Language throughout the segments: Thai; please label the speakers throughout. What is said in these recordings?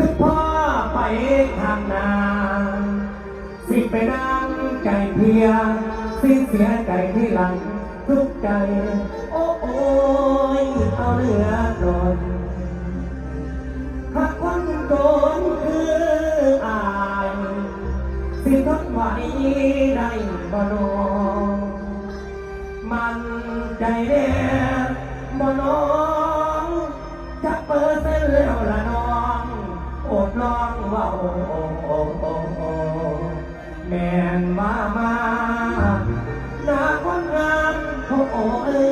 Speaker 1: คือพ่อไปทางนาสิไปนั่งใจเพียสิเสียใจที่หลังทุกใจ โอ้โอยเอาเหลือหน่อยถ้าคนโดนคืออายสิทนไหวได้บ่นมันใจแน่บ่น้องจะเปิดเส้นแล้วละ เมาององององแม่นมามานาคนงามเขาโอ้ย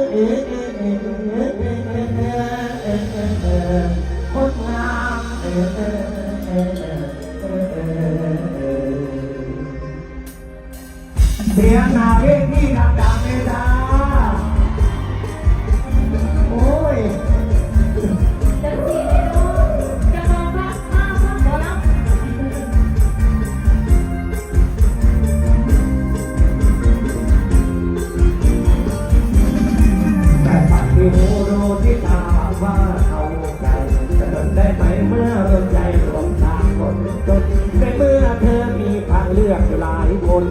Speaker 1: คนงามเสียงนาเวที
Speaker 2: นะ ได้
Speaker 1: ไหมเมื่อเริ่มใจรวมทาคนจนในเมื่อเธอมีทางเลือกหลายคน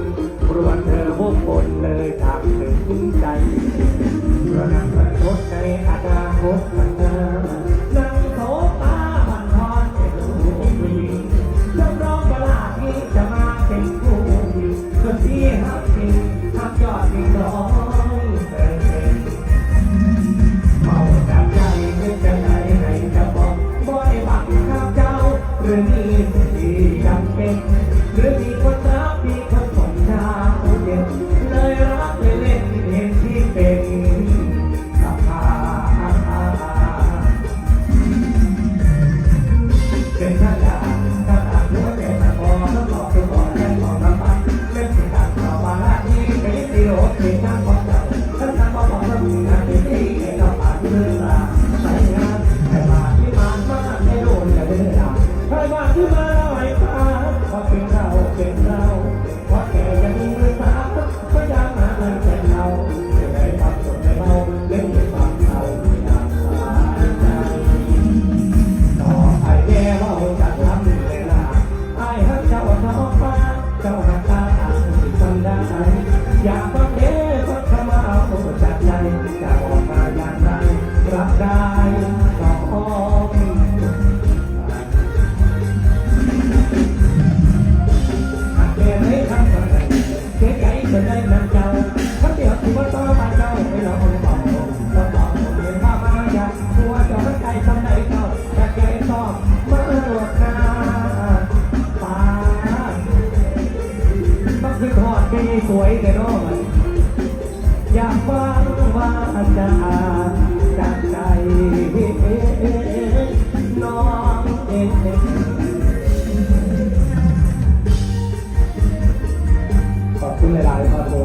Speaker 1: รวนเธอบุกคนเลยทางถึงใจเพื่อนักประชดในอนาคตมันเธอนั่งโซฟาบันทอนเป็นลูกผู้หญิงจำลองเวลาที่จะมาเป็นผู้หญิงคนที่หักจริง Grande quanta ยังมาเงินเป็นเราจะได้ความสนใจเราเล่นในความเราอย่างสาใจต่อไปแย่ว่าจะทำเวลาไอ้ฮักเจ้าท้องฟ้าเจ้าหักตาอ่านที่จำได้อยากฟังเด้ฟังคำว่าเอาตัวจากใจจะออกมาอย่างไรรับได้ก็พอหากเปลี่ยนให้คำ สวยแต่นอกอยากฟังว่าจะจากใจน้องเองขอบคุณหลายๆครับผม